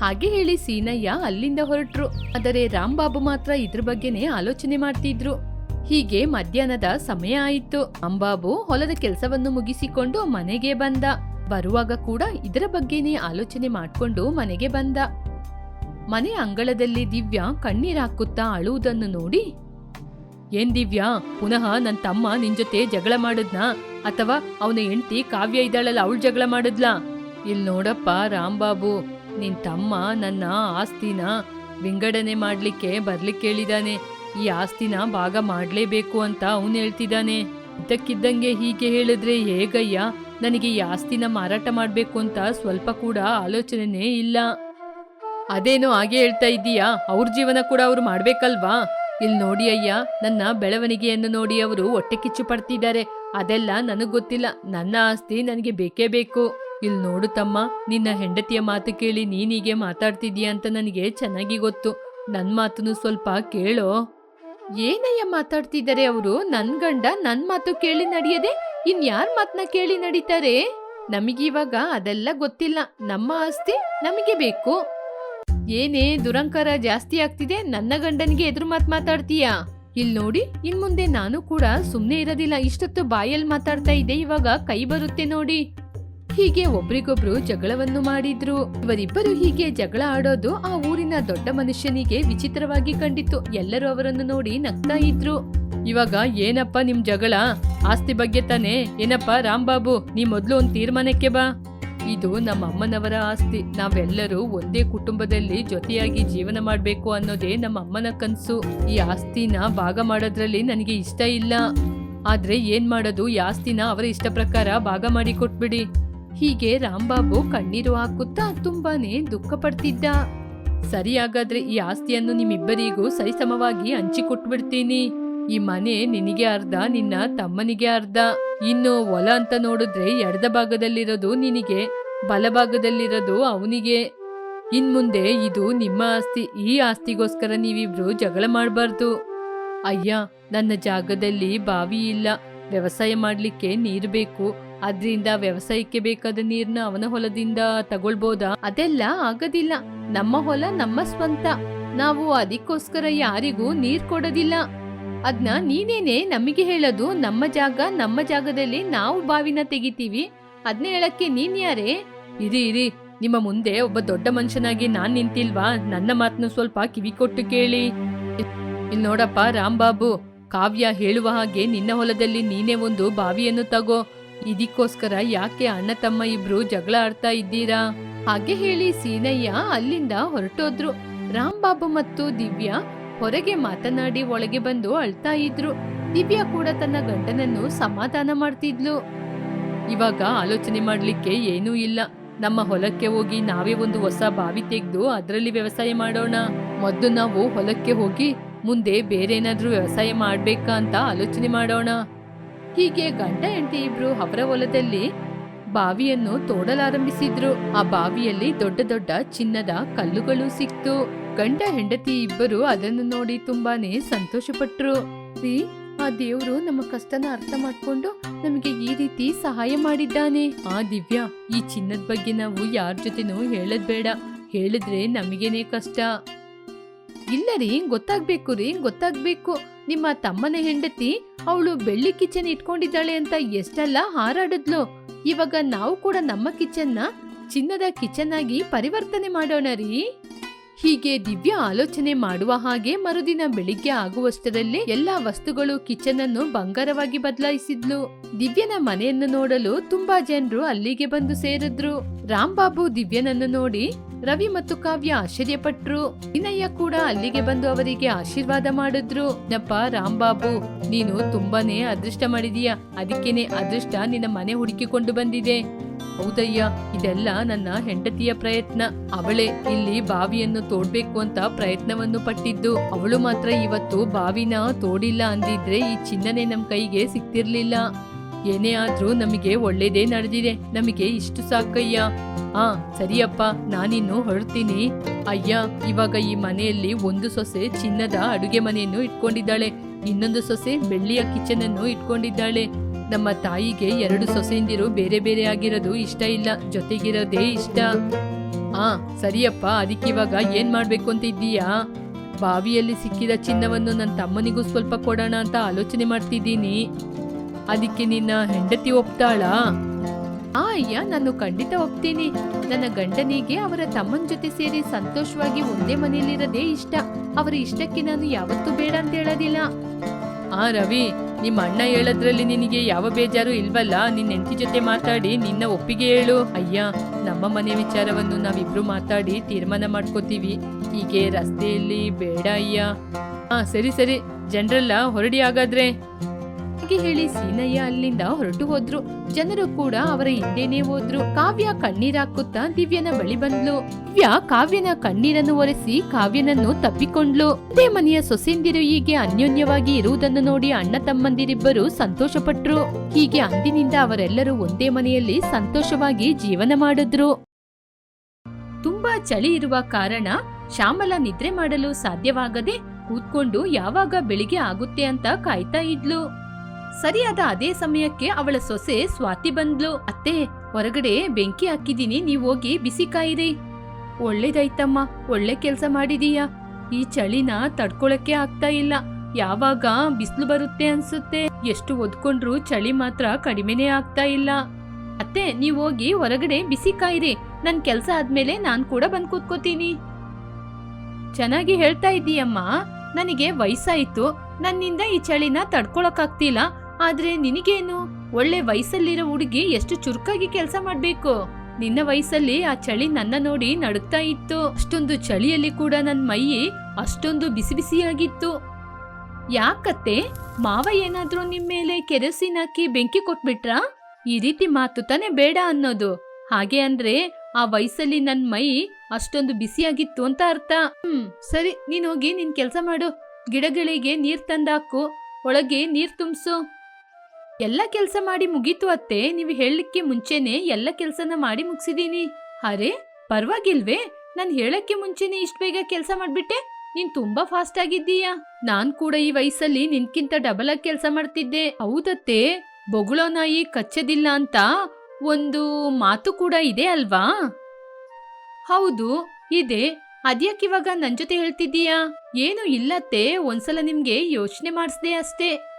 ಹಾಗೆ ಹೇಳಿ ಸೀನಯ್ಯ ಅಲ್ಲಿಂದ ಹೊರಟ್ರು. ಆದರೆ ರಾಂಬಾಬು ಮಾತ್ರ ಇದ್ರ ಬಗ್ಗೆನೇ ಆಲೋಚನೆ ಮಾಡ್ತಿದ್ರು. ಹೀಗೆ ಮಧ್ಯಾಹ್ನದ ಸಮಯ ಆಯಿತು. ಅಂಬಾಬು ಹೊಲದ ಕೆಲಸವನ್ನು ಮುಗಿಸಿಕೊಂಡು ಮನೆಗೆ ಬಂದ. ಬರುವಾಗ ಕೂಡ ಇದರ ಬಗ್ಗೆನೇ ಆಲೋಚನೆ ಮಾಡಿಕೊಂಡು ಮನೆಗೆ ಬಂದ. ಮನೆ ಅಂಗಳದಲ್ಲಿ ದಿವ್ಯಾ ಕಣ್ಣೀರಾಕುತ್ತಾ ಅಳುವುದನ್ನು ನೋಡಿ, ಏನ್ ದಿವ್ಯಾ, ಪುನಃ ನನ್ನ ತಮ್ಮ ನಿನ್ ಜೊತೆ ಜಗಳ ಮಾಡಿದ್ನಾ? ಅಥವಾ ಅವನ ಹೆಂಡತಿ ಕಾವ್ಯ ಇದ್ದಾಳಲ್ಲ, ಅವಳು ಜಗಳ ಮಾಡಿದ್ಲಾ? ಇಲ್ಲಿ ನೋಡಪ್ಪ ರಾಂಬಾಬು ನಿನ್ ತಮ್ಮ ನನ್ನ ಆಸ್ತಿನ ವಿಂಗಡಣೆ ಮಾಡ್ಲಿಕ್ಕೆ ಬರ್ಲಿಕ್ಕೆ ಹೇಳಿದಾನೆ ಈ ಆಸ್ತಿನ ಭಾಗ ಮಾಡ್ಲೇಬೇಕು ಅಂತ ಅವನು ಹೇಳ್ತಿದ್ದಾನೆ ಇದ್ದಕ್ಕಿದ್ದಂಗೆ ಹೀಗೆ ಹೇಳಿದ್ರೆ ಹೇಗಯ್ಯ? ನನಗೆ ಈ ಆಸ್ತಿನ ಮಾರಾಟ ಮಾಡ್ಬೇಕು ಅಂತ ಸ್ವಲ್ಪ ಕೂಡ ಆಲೋಚನೆನೇ ಇಲ್ಲ. ಅದೇನೋ ಹಾಗೆ ಹೇಳ್ತಾ ಇದ್ದೀಯಾ? ಅವ್ರ ಜೀವನ ಕೂಡ ಅವ್ರು ಮಾಡ್ಬೇಕಲ್ವಾ? ಇಲ್ಲಿ ನೋಡಿ ಅಯ್ಯ, ನನ್ನ ಬೆಳವಣಿಗೆಯನ್ನು ನೋಡಿ ಅವರು ಹೊಟ್ಟೆ ಕಿಚ್ಚು ಪಡ್ತಿದ್ದಾರೆ. ಅದೆಲ್ಲ ನನಗ್ ಗೊತ್ತಿಲ್ಲ. ನನ್ನ ಆಸ್ತಿ ನನಗೆ ಬೇಕೇ ಬೇಕು. ಇಲ್ಲಿ ನೋಡು ತಮ್ಮ, ನಿನ್ನ ಹೆಂಡತಿಯ ಮಾತು ಕೇಳಿ ನೀನೀಗೆ ಮಾತಾಡ್ತಿದೀಯ ಅಂತ ನನಗೆ ಚೆನ್ನಾಗಿ ಗೊತ್ತು. ನನ್ ಮಾತನ್ನು ಸ್ವಲ್ಪ ಕೇಳೋ. ಏನಯ್ಯ ಮಾತಾಡ್ತಿದ್ದಾರೆ ಅವರು? ನನ್ ಗಂಡ ನನ್ ಮಾತು ಕೇಳಿ ನಡೆಯದೆ? ಇನ್ ಯಾರ್ ಮಾತನ್ನ ಕೇಳಿ ನಡೀತಾರೆ? ನಮಗಿವಾಗ ಅದೆಲ್ಲ ಗೊತ್ತಿಲ್ಲ. ನಮ್ಮ ಆಸ್ತಿ ನಮಗೆ ಬೇಕು. ಏನೇ ದುರಂಕಾರ ಜಾಸ್ತಿ ಆಗ್ತಿದೆ, ನನ್ನ ಗಂಡನಿಗೆ ಎದುರು ಮಾತು ಮಾತಾಡ್ತೀಯಾ? ಇಲ್ಲಿ ನೋಡಿ, ಇನ್ ಮುಂದೆ ನಾನು ಕೂಡ ಸುಮ್ಮನೆ ಇರೋದಿಲ್ಲ. ಇಷ್ಟೊತ್ತು ಬಾಯಲ್ಲಿ ಮಾತಾಡ್ತಾ ಇದ್ದೆ, ಇವಾಗ ಕೈ ಬರುತ್ತೆ ನೋಡಿ. ಹೀಗೆ ಒಬ್ರಿಗೊಬ್ರು ಜಗಳವನ್ನು ಮಾಡಿದ್ರು. ಇವರಿಬ್ಬರು ಹೀಗೆ ಜಗಳ ಆಡೋದು ಆ ಊರಿನ ದೊಡ್ಡ ಮನುಷ್ಯನಿಗೆ ವಿಚಿತ್ರವಾಗಿ ಕಂಡಿತ್ತು. ಎಲ್ಲರೂ ಅವರನ್ನು ನೋಡಿ ನಗ್ತಾ ಇದ್ರು. ಇವಾಗ ಏನಪ್ಪ ನಿಮ್ ಜಗಳ? ಆಸ್ತಿ ಬಗ್ಗೆ ತಾನೇ? ಏನಪ್ಪ ರಾಂಬಾಬು ನೀ ಮೊದ್ಲು ಒಂದ್ ತೀರ್ಮಾನಕ್ಕೆ ಬಾ. ಇದು ನಮ್ಮ ಅಮ್ಮನವರ ಆಸ್ತಿ. ನಾವೆಲ್ಲರೂ ಒಂದೇ ಕುಟುಂಬದಲ್ಲಿ ಜೊತೆಯಾಗಿ ಜೀವನ ಮಾಡ್ಬೇಕು ಅನ್ನೋದೇ ನಮ್ಮ ಅಮ್ಮನ ಕನಸು. ಈ ಆಸ್ತಿನ ಭಾಗ ಮಾಡೋದ್ರಲ್ಲಿ ನನಗೆ ಇಷ್ಟ ಇಲ್ಲ. ಆದ್ರೆ ಏನ್ ಮಾಡೋದು? ಈ ಆಸ್ತಿನ ಅವರ ಇಷ್ಟ ಪ್ರಕಾರ ಭಾಗ ಮಾಡಿ ಕೊಟ್ಬಿಡಿ. ಹೀಗೆ ರಾಂಬಾಬು ಕಣ್ಣೀರು ಹಾಕುತ್ತಾ ತುಂಬಾನೇ ದುಃಖ ಪಡ್ತಿದ್ದ. ಸರಿ ಹಾಗಾದ್ರೆ ಈ ಆಸ್ತಿಯನ್ನು ನಿಮ್ಮಿಬ್ಬರಿಗೂ ಸರಿಸಮವಾಗಿ ಹಂಚಿಕೊಟ್ಬಿಡ್ತೀನಿ. ಈ ಮನೆ ನಿನಗೆ ಅರ್ಧ, ನಿನ್ನ ತಮ್ಮನಿಗೆ ಅರ್ಧ. ಇನ್ನು ಹೊಲ ಅಂತ ನೋಡಿದ್ರೆ ಎಡದ ಭಾಗದಲ್ಲಿರೋದು ನಿನಗೆ ಬಲಭಾಗದಲ್ಲಿರೋದು ಅವನಿಗೆ. ಇನ್ ಮುಂದೆ ಇದು ನಿಮ್ಮ ಆಸ್ತಿ, ಈ ಆಸ್ತಿಗೋಸ್ಕರ ನೀವಿಬ್ರು ಜಗಳ ಮಾಡಬಾರ್ದು. ಅಯ್ಯ, ನನ್ನ ಜಾಗದಲ್ಲಿ ಬಾವಿ ಇಲ್ಲ. ವ್ಯವಸಾಯ ಮಾಡ್ಲಿಕ್ಕೆ ನೀರು ಬೇಕು. ಅದ್ರಿಂದ ವ್ಯವಸಾಯಕ್ಕೆ ಬೇಕಾದ ನೀರ್ನ ಅವನ ಹೊಲದಿಂದ ತಗೊಳ್ಬೋದಾ? ಅದೆಲ್ಲ ಆಗೋದಿಲ್ಲ. ನಮ್ಮ ಹೊಲ ನಮ್ಮ ಸ್ವಂತ. ನಾವು ಅದಕ್ಕೋಸ್ಕರ ಯಾರಿಗೂ ನೀರ್ ಕೊಡೋದಿಲ್ಲ. ಅದ್ನ ನೀನೇನೆ ನಮಗೆ ಹೇಳೋದು? ನಮ್ಮ ಜಾಗ, ನಮ್ಮ ಜಾಗದಲ್ಲಿ ನಾವು ಬಾವಿನ ತೆಗಿತೀವಿ. ಅದ್ನ ಹೇಳಕ್ಕೆ ನೀನ್ ಯಾರೇ? ಇರಿ ಇರಿ. ನಿಮ್ಮ ಮುಂದೆ ಒಬ್ಬ ದೊಡ್ಡ ಮನುಷ್ಯನಾಗಿ ನಾನ್ ನಿಂತಿಲ್ವಾ? ನನ್ನ ಮಾತನ್ನು ಸ್ವಲ್ಪ ಕಿವಿ ಕೊಟ್ಟು ಕೇಳಿ. ಇಲ್ ನೋಡಪ್ಪ ರಾಂಬಾಬು ಕಾವ್ಯ ಹೇಳುವ ಹಾಗೆ ನಿನ್ನ ಹೊಲದಲ್ಲಿ ನೀನೇ ಒಂದು ಬಾವಿಯನ್ನು ತಗೋ. ಇದಕ್ಕೋಸ್ಕರ ಯಾಕೆ ಅಣ್ಣ ತಮ್ಮ ಇಬ್ರು ಜಗಳ ಆಡ್ತಾ ಇದ್ದೀರಾ? ಹಾಗೆ ಹೇಳಿ ಸೀನಯ್ಯ ಅಲ್ಲಿಂದ ಹೊರಟೋದ್ರು. ರಾಂಬಾಬು ಮತ್ತು ದಿವ್ಯಾ ಹೊರಗೆ ಮಾತನಾಡಿ ಒಳಗೆ ಬಂದು ಅಳ್ತಾ ಇದ್ರು. ದಿವ್ಯಾ ಕೂಡ ತನ್ನ ಗಂಡನನ್ನು ಸಮಾಧಾನ ಮಾಡ್ತಿದ್ಲು. ಇವಾಗ ಆಲೋಚನೆ ಮಾಡ್ಲಿಕ್ಕೆ ಏನೂ ಇಲ್ಲ. ನಮ್ಮ ಹೊಲಕ್ಕೆ ಹೋಗಿ ನಾವೇ ಒಂದು ಹೊಸ ಬಾವಿ ತೆಗೆದು ಅದರಲ್ಲಿ ವ್ಯವಸಾಯ ಮಾಡೋಣ. ಮೊದಲು ನಾವು ಹೊಲಕ್ಕೆ ಹೋಗಿ ಮುಂದೆ ಬೇರೆ ಏನಾದ್ರೂ ವ್ಯವಸಾಯ ಮಾಡ್ಬೇಕಾ ಅಂತ ಆಲೋಚನೆ ಮಾಡೋಣ. ಹೀಗೆ ಗಂಡ ಹೆಂಡತಿ ಇಬ್ರು ಅವರ ಹೊಲದಲ್ಲಿ ಬಾವಿಯನ್ನು ತೋಡಲಾರಂಭಿಸಿದ್ರು. ಆ ಬಾವಿಯಲ್ಲಿ ದೊಡ್ಡ ದೊಡ್ಡ ಚಿನ್ನದ ಕಲ್ಲುಗಳು ಸಿಕ್ತು. ಗಂಡ ಹೆಂಡತಿ ಇಬ್ಬರು ಅದನ್ನು ನೋಡಿ ತುಂಬಾನೇ ಸಂತೋಷಪಟ್ರು. ಆ ದೇವ್ರು ನಮ್ಮ ಕಷ್ಟನ ಅರ್ಥ ಮಾಡ್ಕೊಂಡು ನಮಗೆ ಈ ರೀತಿ ಸಹಾಯ ಮಾಡಿದ್ದಾನೆ. ಆ ದಿವ್ಯಾ, ಈ ಚಿನ್ನದ ಬಗ್ಗೆ ನಾವು ಯಾರ ಜೊತೆನೂ ಹೇಳದ್ ಬೇಡ. ಹೇಳಿದ್ರೆ ನಮಗೇನೆ ಕಷ್ಟ. ಇಲ್ಲ ರೀ ಗೊತ್ತಾಗ್ಬೇಕು ರೀ ಗೊತ್ತಾಗ್ಬೇಕು? ನಿಮ್ಮ ತಮ್ಮನ ಹೆಂಡತಿ ಅವಳು ಬೆಳ್ಳಿ ಕಿಚನ್ ಇಟ್ಕೊಂಡಿದ್ದಾಳೆ ಅಂತ ಎಷ್ಟೆಲ್ಲ ಹಾರಾಡಿದ್ಲು. ಇವಾಗ ನಾವು ಕೂಡ ನಮ್ಮ ಕಿಚನ್ನ ಚಿನ್ನದ ಕಿಚನ್ ಆಗಿ ಪರಿವರ್ತನೆ ಮಾಡೋಣ ರೀ. ಹೀಗೆ ದಿವ್ಯ ಆಲೋಚನೆ ಮಾಡುವ ಹಾಗೆ ಮರುದಿನ ಬೆಳಿಗ್ಗೆ ಆಗುವಷ್ಟರಲ್ಲಿ ಎಲ್ಲಾ ವಸ್ತುಗಳು ಕಿಚನ್ ಅನ್ನು ಬಂಗಾರವಾಗಿ ಬದಲಾಯಿಸಿದ್ಲು. ದಿವ್ಯನ ಮನೆಯನ್ನು ನೋಡಲು ತುಂಬಾ ಜನರು ಅಲ್ಲಿಗೆ ಬಂದು ಸೇರಿದ್ರು. ರಾಂಬಾಬು ದಿವ್ಯನನ್ನು ನೋಡಿ ರವಿ ಮತ್ತು ಕಾವ್ಯ ಆಶ್ಚರ್ಯಪಟ್ರು. ವಿನಯ್ಯ ಕೂಡ ಅಲ್ಲಿಗೆ ಬಂದು ಅವರಿಗೆ ಆಶೀರ್ವಾದ ಮಾಡಿದ್ರು. ನಪ್ಪ ರಾಂಬಾಬು ನೀನು ತುಂಬಾನೇ ಅದೃಷ್ಟ ಮಾಡಿದೀಯ. ಅದಕ್ಕೇನೆ ಅದೃಷ್ಟ ನಿನ್ನ ಮನೆ ಹುಡುಕಿಕೊಂಡು ಬಂದಿದೆ. ಹೌದಯ್ಯ, ಇದೆಲ್ಲ ನನ್ನ ಹೆಂಡತಿಯ ಪ್ರಯತ್ನ. ಅವಳೇ ಇಲ್ಲಿ ಬಾವಿಯನ್ನು ತೋಡ್ಬೇಕು ಅಂತ ಪ್ರಯತ್ನವನ್ನು ಪಟ್ಟಿದ್ದು. ಅವಳು ಮಾತ್ರ ಇವತ್ತು ಬಾವಿನ ತೋಡಿಲ್ಲ ಅಂದಿದ್ರೆ ಈ ಚಿನ್ನನೆ ನಮ್ ಕೈಗೆ ಸಿಕ್ತಿರ್ಲಿಲ್ಲ ಏನೇ ಆದ್ರೂ ನಮಗೆ ಒಳ್ಳೇದೇ ನಡೆದಿದೆ. ನಮಗೆ ಇಷ್ಟು ಸಾಕಯ್ಯ. ಆ, ಸರಿಯಪ್ಪ, ನಾನಿನ್ನು ಹೊರಡ್ತೀನಿ. ಅಯ್ಯ, ಇವಾಗ ಈ ಮನೆಯಲ್ಲಿ ಒಂದು ಸೊಸೆ ಚಿನ್ನದ ಅಡುಗೆ ಮನೆಯನ್ನು ಇಟ್ಕೊಂಡಿದ್ದಾಳೆ. ಇನ್ನೊಂದು ಸೊಸೆ ಬೆಳ್ಳಿಯ ಕಿಚನ್ ಅನ್ನು ಇಟ್ಕೊಂಡಿದ್ದಾಳೆ. ನಮ್ಮ ತಾಯಿಗೆ ಎರಡು ಸೊಸೆಂದಿರು ಬೇರೆ ಬೇರೆ ಆಗಿರೋದು ಇಷ್ಟ ಇಲ್ಲ, ಜೊತೆಗಿರೋದೇ ಇಷ್ಟ. ಆ, ಸರಿಯಪ್ಪ ಅದಕ್ಕಿವಾಗ ಏನ್ ಮಾಡ್ಬೇಕು ಅಂತ ಇದ್ದೀಯಾ? ಬಾವಿಯಲ್ಲಿ ಸಿಕ್ಕಿದ ಚಿನ್ನವನ್ನು ನನ್ನ ತಮ್ಮನಿಗೂ ಸ್ವಲ್ಪ ಕೊಡೋಣ ಅಂತ ಆಲೋಚನೆ ಮಾಡ್ತಿದ್ದೀನಿ. ಅದಕ್ಕೆ ನಿನ್ನ ಹೆಂಡತಿ ಒಪ್ತಾಳಾ? ಆ, ಅಯ್ಯ, ನಾನು ಖಂಡಿತ ಒಪ್ತೀನಿ. ನನ್ನ ಗಂಡನಿಗೆ ಅವರ ತಮ್ಮನ ಜೊತೆ ಸೇರಿ ಸಂತೋಷವಾಗಿ ಒಂದೇ ಮನೆಯಲ್ಲಿರೋದೇ ಇಷ್ಟ. ಅವರ ಇಷ್ಟಕ್ಕೆ ನಾನು ಯಾವತ್ತೂ ಬೇಡ ಅಂತ ಹೇಳೋದಿಲ್ಲ. ಆ ರವಿ ನಿಮ್ಮ ಅಣ್ಣ ಹೇಳೋದ್ರಲ್ಲಿ ನಿನಗೆ ಯಾವ ಬೇಜಾರು ಇಲ್ವಲ್ಲ? ನಿನ್ನ ಹೆಂಡತಿ ಜೊತೆ ಮಾತಾಡಿ, ನಿನ್ನ ಒಪ್ಪಿಗೆ ಹೇಳು. ಅಯ್ಯ, ನಮ್ಮ ಮನೆ ವಿಚಾರವನ್ನು ನಾವಿಬ್ರು ಮಾತಾಡಿ ತೀರ್ಮಾನ ಮಾಡ್ಕೋತೀವಿ. ಹೀಗೆ ರಸ್ತೆಯಲ್ಲಿ ಬೇಡ ಅಯ್ಯ. ಹಾ ಸರಿ ಸರಿ. ಜನರೆಲ್ಲ, ಹೊರಡಿ ಹಾಗಾದ್ರೆ. ಹಾಗೆ ಹೇಳಿ ಸೀನಯ್ಯ ಅಲ್ಲಿಂದ ಹೊರಟು ಹೋದ್ರು. ಜನರು ಕೂಡ ಅವರ ಹಿಂದೆನೇ ಹೋದ್ರು. ಕಾವ್ಯ ಕಣ್ಣೀರಾಕುತ್ತಾ ದಿವ್ಯನ ಬಳಿ ಬಂದ್ಲು. ದಿವ್ಯ ಕಾವ್ಯನ ಕಣ್ಣೀರನ್ನು ಒರೆಸಿ ಕಾವ್ಯನನ್ನು ತಪ್ಪಿಕೊಂಡ್ಲು. ಅದೇ ಮನೆಯ ಸೊಸೆಂದಿರು ಹೀಗೆ ಅನ್ಯೋನ್ಯವಾಗಿ ಇರುವುದನ್ನು ನೋಡಿ ಅಣ್ಣ ತಮ್ಮಂದಿರಿಬ್ಬರು ಸಂತೋಷಪಟ್ರು. ಹೀಗೆ ಅಂದಿನಿಂದ ಅವರೆಲ್ಲರೂ ಒಂದೇ ಮನೆಯಲ್ಲಿ ಸಂತೋಷವಾಗಿ ಜೀವನ ಮಾಡಿದ್ರು. ತುಂಬಾ ಚಳಿ ಇರುವ ಕಾರಣ ಶ್ಯಾಮಲ ನಿದ್ರೆ ಮಾಡಲು ಸಾಧ್ಯವಾಗದೆ ಕೂತ್ಕೊಂಡು ಯಾವಾಗ ಬೆಳಿಗ್ಗೆ ಆಗುತ್ತೆ ಅಂತ ಕಾಯ್ತಾ ಇದ್ಲು. ಸರಿಯಾದ ಅದೇ ಸಮಯಕ್ಕೆ ಅವಳ ಸೊಸೆ ಸ್ವಾತಿ ಬಂದ್ಲು. ಅತ್ತೆ, ಹೊರಗಡೆ ಬೆಂಕಿ ಹಾಕಿದೀನಿ ನೀವ್ ಹೋಗಿ ಬಿಸಿ ಕಾಯಿರಿ. ಒಳ್ಳೇದಾಯ್ತಮ್ಮ, ಒಳ್ಳೆ ಕೆಲಸ ಮಾಡಿದೀಯ? ಈ ಚಳಿನ ತಡ್ಕೊಳಕ್ಕೆ ಆಗ್ತಾ ಇಲ್ಲ. ಯಾವಾಗ ಬಿಸಿಲು ಬರುತ್ತೆ ಅನ್ಸುತ್ತೆ. ಎಷ್ಟು ಒದ್ಕೊಂಡ್ರು ಚಳಿ ಮಾತ್ರ ಕಡಿಮೆನೇ ಆಗ್ತಾ ಇಲ್ಲ. ಅತ್ತೆ, ನೀವ್ ಹೋಗಿ ಹೊರಗಡೆ ಬಿಸಿ ಕಾಯಿರಿ. ನನ್ ಕೆಲ್ಸ ಆದ್ಮೇಲೆ ನಾನ್ ಕೂಡ ಬಂದ್ ಕೂತ್ಕೋತೀನಿ. ಚೆನ್ನಾಗಿ ಹೇಳ್ತಾ ಇದ್ದೀಯಮ್ಮ. ನನಗೆ ವಯಸ್ಸಾಯ್ತು. ನನ್ನಿಂದ ಈ ಚಳಿನ ತಡ್ಕೊಳಕ್ಕಾಗ್ತಿಲ್ಲ. ಆದ್ರೆ ನಿನಗೇನು? ಒಳ್ಳೆ ವಯಸ್ಸಲ್ಲಿರೋ ಹುಡುಗಿ ಎಷ್ಟು ಚುರುಕಾಗಿ ಕೆಲಸ ಮಾಡ್ಬೇಕು. ನಿನ್ನ ವಯಸ್ಸಲ್ಲಿ ಆ ಚಳಿ ನನ್ನ ನೋಡಿ ನಡುಗ್ತಾ ಇತ್ತು. ಅಷ್ಟೊಂದು ಚಳಿಯಲ್ಲಿ ಕೂಡ ನನ್ ಮೈ ಅಷ್ಟೊಂದು ಬಿಸಿ ಬಿಸಿಯಾಗಿತ್ತು. ಯಾಕತ್ತೆ? ಮಾವ ಏನಾದ್ರೂ ನಿಮ್ ಮೇಲೆ ಕೆರೆಸಿನ್ ಹಾಕಿ ಬೆಂಕಿ ಕೊಟ್ಬಿಟ್ರಾ? ಈ ರೀತಿ ಮಾತು ತಾನೇ ಬೇಡ ಅನ್ನೋದು. ಹಾಗೆ ಅಂದ್ರೆ ಆ ವಯಸ್ಸಲ್ಲಿ ನನ್ ಮೈ ಅಷ್ಟೊಂದು ಬಿಸಿಯಾಗಿತ್ತು ಅಂತ ಅರ್ಥ. ಹ್ಮ್, ಸರಿ, ನೀನ್ ಹೋಗಿ ನಿನ್ ಕೆಲಸ ಮಾಡು. ಗಿಡಗಳಿಗೆ ನೀರ್ ತಂದಾಕು. ಒಳಗೆ ನೀರ್ ತುಂಬಿಸು. ಎಲ್ಲ ಕೆಲಸ ಮಾಡಿ ಮುಗೀತು ಅತ್ತೆ. ನೀವು ಹೇಳಲಿಕ್ಕೆ ಮುಂಚೆನೆ ಎಲ್ಲ ಕೆಲಸನ ಮಾಡಿ ಮುಗಿಸಿದೀನಿ. ಅರೆ, ಪರವಾಗಿಲ್ವೇ? ನಾನು ಹೇಳಕ್ಕೆ ಮುಂಚೆನೆ ಇಷ್ಟು ಬೇಗ ಕೆಲಸ ಮಾಡಿಬಿಟ್ಟೆ? ನೀನ್ ತುಂಬಾ ಫಾಸ್ಟ್ ಆಗಿದ್ದೀಯಾ? ನಾನ್ ಕೂಡ ಈ ವಯಸ್ಸಲ್ಲಿ ನಿನ್ಕಿಂತ ಡಬಲ್ ಆಗಿ ಕೆಲಸ ಮಾಡ್ತಿದ್ದೆ. ಹೌದತ್ತೆ? ಬೊಗುಳೋ ನಾಯಿ ಕಚ್ಚದಿಲ್ಲ ಅಂತ ಒಂದು ಮಾತು ಕೂಡ ಇದೆ ಅಲ್ವಾ? ಹೌದು, ಇದೆ. ಅದ್ಯಾಕಿವಾಗ ನನ್ ಜೊತೆ ಹೇಳ್ತಿದ್ದೀಯಾ? ಏನು ಇಲ್ಲತ್ತೆ. ಒಂದ್ಸಲ ನಿಮ್ಗೆ ಯೋಚನೆ ಮಾಡಿಸ್ದೆ ಅಷ್ಟೇ.